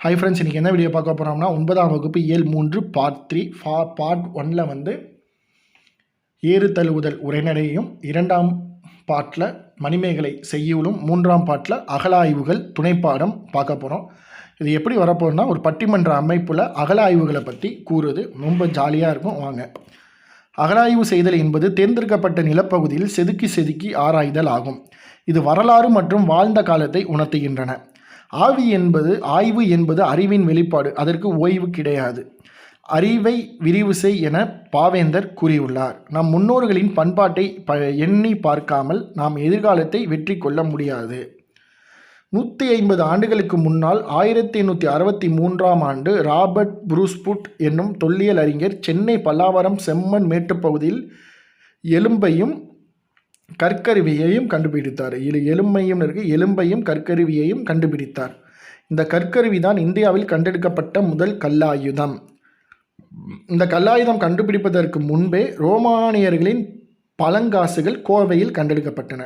Hi friends இன்றைக்கி என்ன video பார்க்க போகிறோம்னா ஒன்பதாம் வகுப்பு இயல் மூன்று பார்ட் த்ரீ ஃபா பார்ட் ஒனில் வந்து ஏறு தழுவுதல் உரைநடையும் இரண்டாம் பாட்டில் மணிமேகலை செய்யுளும் மூன்றாம் பாட்டில் அகலாய்வுகள் துணைப்பாடம் பார்க்க போகிறோம் இது எப்படி வரப்போகுதுன்னா ஒரு பட்டிமன்ற அமைப்பில் அகலாய்வுகளை பற்றி கூறுது. ரொம்ப ஜாலியாக இருக்கும் வாங்க. அகலாய்வு செய்தல் என்பது தேர்ந்தெடுக்கப்பட்ட நிலப்பகுதியில் செதுக்கி செதுக்கி ஆராய்தல் ஆகும். இது வரலாறு மற்றும் வாழ்ந்த காலத்தை உணர்த்துகின்றன. ஆவி என்பது ஆய்வு என்பது அறிவின் வெளிப்பாடு. அதற்கு ஓய்வு கிடையாது. அறிவை விரிவு செய் என பாவேந்தர் கூறியுள்ளார். நம் முன்னோர்களின் பண்பாட்டை ப எண்ணி பார்க்காமல் நாம் எதிர்காலத்தை வெற்றி கொள்ள முடியாது. நூற்றி ஐம்பது ஆண்டுகளுக்கு முன்னால் ஆயிரத்தி எண்ணூற்றி அறுபத்தி மூன்றாம் ஆண்டு ராபர்ட் புரூஸ்புட் என்னும் தொல்லியல் அறிஞர் சென்னை பல்லாவரம் செம்மன் மேட்டுப்பகுதியில் எலும்பையும் கற்கருவியையும் கண்டுபிடித்தார். இது எலும்பையும் இருக்கு எலும்பையும் கற்கருவியையும் கண்டுபிடித்தார். இந்த கற்கருவி தான் இந்தியாவில் கண்டெடுக்கப்பட்ட முதல் கல்லாயுதம். இந்த கல்லாயுதம் கண்டுபிடிப்பதற்கு முன்பே ரோமானியர்களின் பழங்காசுகள் கோவையில் கண்டெடுக்கப்பட்டன.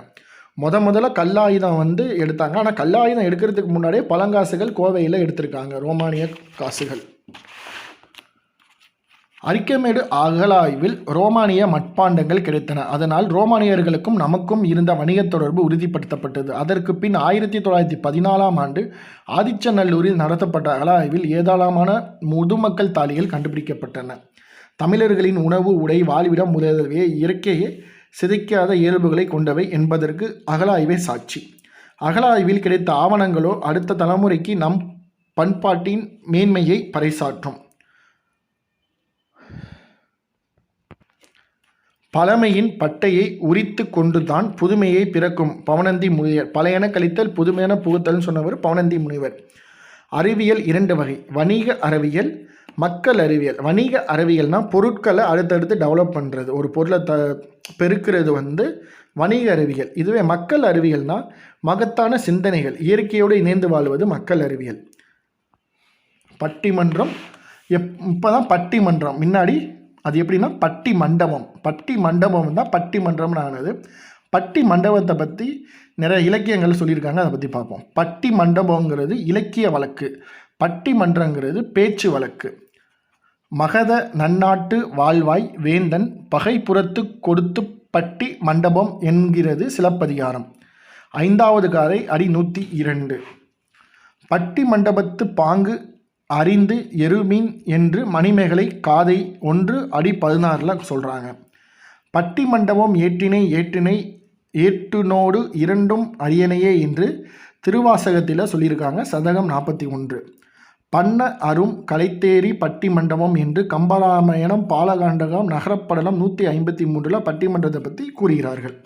முத முதல்ல கல்லாயுதம் வந்து எடுத்தாங்க. ஆனால் கல்லாயுதம் எடுக்கிறதுக்கு முன்னாடியே பழங்காசுகள் கோவையில் எடுத்திருக்காங்க ரோமானிய காசுகள். அரிக்கமேடு அகலாய்வில் ரோமானிய மட்பாண்டங்கள் கிடைத்தன. அதனால் ரோமானியர்களுக்கும் நமக்கும் இருந்த வணிகத் தொடர்பு உறுதிப்படுத்தப்பட்டது. அதற்கு பின் ஆயிரத்தி தொள்ளாயிரத்தி பதினாலாம் ஆண்டு ஆதிச்சநல்லூரில் நடத்தப்பட்ட அகலாய்வில் ஏதாளமான முதுமக்கள் தாலிகள் கண்டுபிடிக்கப்பட்டன. தமிழர்களின் உணவு உடை வாழ்விடம் முதலியவை இயற்கையே சிதைக்காத இயல்புகளை கொண்டவை என்பதற்கு அகலாய்வே சாட்சி. அகலாய்வில் கிடைத்த ஆவணங்களோ அடுத்த தலைமுறைக்கு நம் பண்பாட்டின் மேன்மையை பறைசாற்றும். பழமையின் பட்டையை உரித்து கொண்டுதான் புதுமையை பிறக்கும். பவனந்தி முனிவர். பழையன கழித்தல் புதுமையான புகுத்தல்னு சொன்னவர் பவனந்தி முனிவர். அறிவியல் இரண்டு வகை. வணிக அறிவியல் மக்கள் அறிவியல். வணிக அறிவியல்னால் பொருட்களை அடுத்தடுத்து டெவலப் பண்ணுறது ஒரு பொருளை த பெருக்கிறது வந்து வணிக அறிவியல். இதுவே மக்கள் அறிவியல்னால் மகத்தான சிந்தனைகள். இயற்கையோடு இணைந்து வாழ்வது மக்கள் அறிவியல். பட்டிமன்றம். எப் இப்போ தான் பட்டிமன்றம். முன்னாடி அது எப்படின்னா பட்டி மண்டபம் பட்டி மண்டபம் தான் பட்டி மண்டபம்னு ஆனது பட்டி மண்டபத்தை பற்றி நிறைய இலக்கியங்கள் சொல்லியிருக்காங்க அதை பற்றி பார்ப்போம். பட்டி மண்டபங்கிறது இலக்கிய வழக்கு. பட்டி மன்றங்கிறது பேச்சு வழக்கு. மகத நன்னாட்டு வாழ்வாய் வேந்தன் பகைப்புறத்து கொடுத்து பட்டி மண்டபம் என்கிறது சிலப்பதிகாரம். ஐந்தாவது காரை அடி நூற்றி இரண்டு. பட்டி மண்டபத்து பாங்கு அறிந்து எருமீன் என்று மணிமேகலை காதை ஒன்று அடி பதினாறில் சொல்கிறாங்க பட்டி மண்டபம் ஏற்றினை ஏற்றினை ஏற்றுனோடு இரண்டும் அரியணையே என்று திருவாசகத்தில் சொல்லியிருக்காங்க. சதகம் நாற்பத்தி ஒன்று. பண்ண அரும் கலைத்தேரி பட்டி மண்டபம் என்று கம்பராமாயணம் பாலகாண்டகம் நகரப்படலம் நூற்றி ஐம்பத்தி மூன்றில் பட்டிமன்றத்தை பற்றி கூறுகிறார்கள்.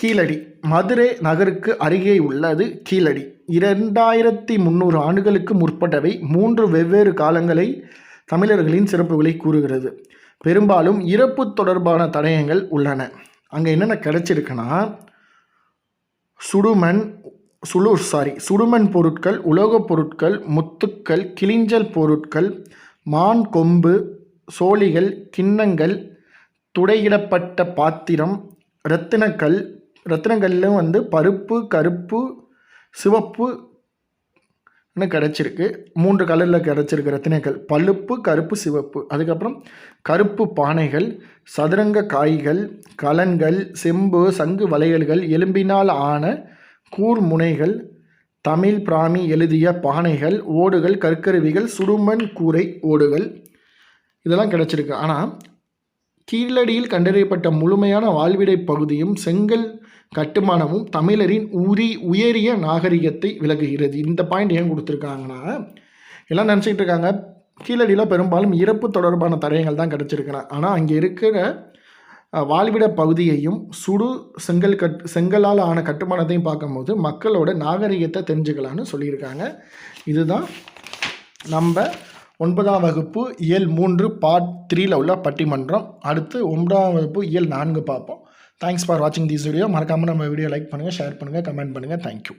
கீழடி. மதுரை நகருக்கு அருகே உள்ளது கீழடி. இரண்டாயிரத்தி முந்நூறு ஆண்டுகளுக்கு முற்பட்டவை மூன்று வெவ்வேறு காலங்களை தமிழர்களின் சிறப்புகளை கூறுகிறது. பெரும்பாலும் இறப்பு தொடர்பான தடயங்கள் உள்ளன. அங்கே என்னென்ன கிடச்சிருக்குன்னா சுடுமண் சுழு சாரி சுடுமண் பொருட்கள் உலோகப் பொருட்கள் முத்துக்கள் கிளிஞ்சல் பொருட்கள் மான் கொம்பு சோழிகள் கிண்ணங்கள் துடையிடப்பட்ட பாத்திரம் இரத்தினக்கல் ரத்தினங்கல்லும் வந்து பருப்பு கருப்பு சிவப்பு கிடச்சிருக்கு மூன்று கலரில் கிடச்சிருக்கு ரத்தினங்கள் பழுப்பு கருப்பு சிவப்பு. அதுக்கப்புறம் கருப்பு பானைகள் சதுரங்க காய்கள் கலன்கள் செம்பு சங்கு வளையல்கள் எலும்பினால் ஆன கூர்முனைகள் தமிழ் பிராமி எழுதிய பானைகள் ஓடுகள் கற்கருவிகள் சுடுமண் கூரை ஓடுகள் இதெல்லாம் கிடச்சிருக்கு. ஆனால் கீழடியில் கண்டறியப்பட்ட முழுமையான வாழ்விடை பகுதியும் செங்கல் கட்டுமானமும் தமிழரின் உரி உயரிய நாகரிகத்தை விளக்குகிறது இந்த பாயிண்ட் ஏன் கொடுத்துருக்காங்கன்னா எல்லாம் நினச்சிக்கிட்டு இருக்காங்க. கீழடியில் பெரும்பாலும் இறப்பு தொடர்பான தடயங்கள் தான் கிடச்சிருக்கிறேன் ஆனால் அங்கே இருக்கிற வாழ்விட பகுதியையும் சுடு செங்கல் கட் செங்கலால் ஆன கட்டுமானத்தையும் பார்க்கும்போது மக்களோட நாகரிகத்தை தெரிஞ்சுக்கலான்னு சொல்லியிருக்காங்க. இதுதான் நம்ம ஒன்பதாம் வகுப்பு இயல் மூன்று பார்ட் த்ரீல உள்ள பட்டிமன்றம். அடுத்து ஒன்பதாம் வகுப்பு இயல் நான்கு பார்ப்போம். தேங்க்ஸ் ஃபார் வாட்சிங் திஸ் வீடியோ மறக்காமல் நம்ம வீடியோ லைக் பண்ணுங்கள் ஷேர் பண்ணுங்கள் கமெண்ட் பண்ணுங்கள் தேங்க்யூ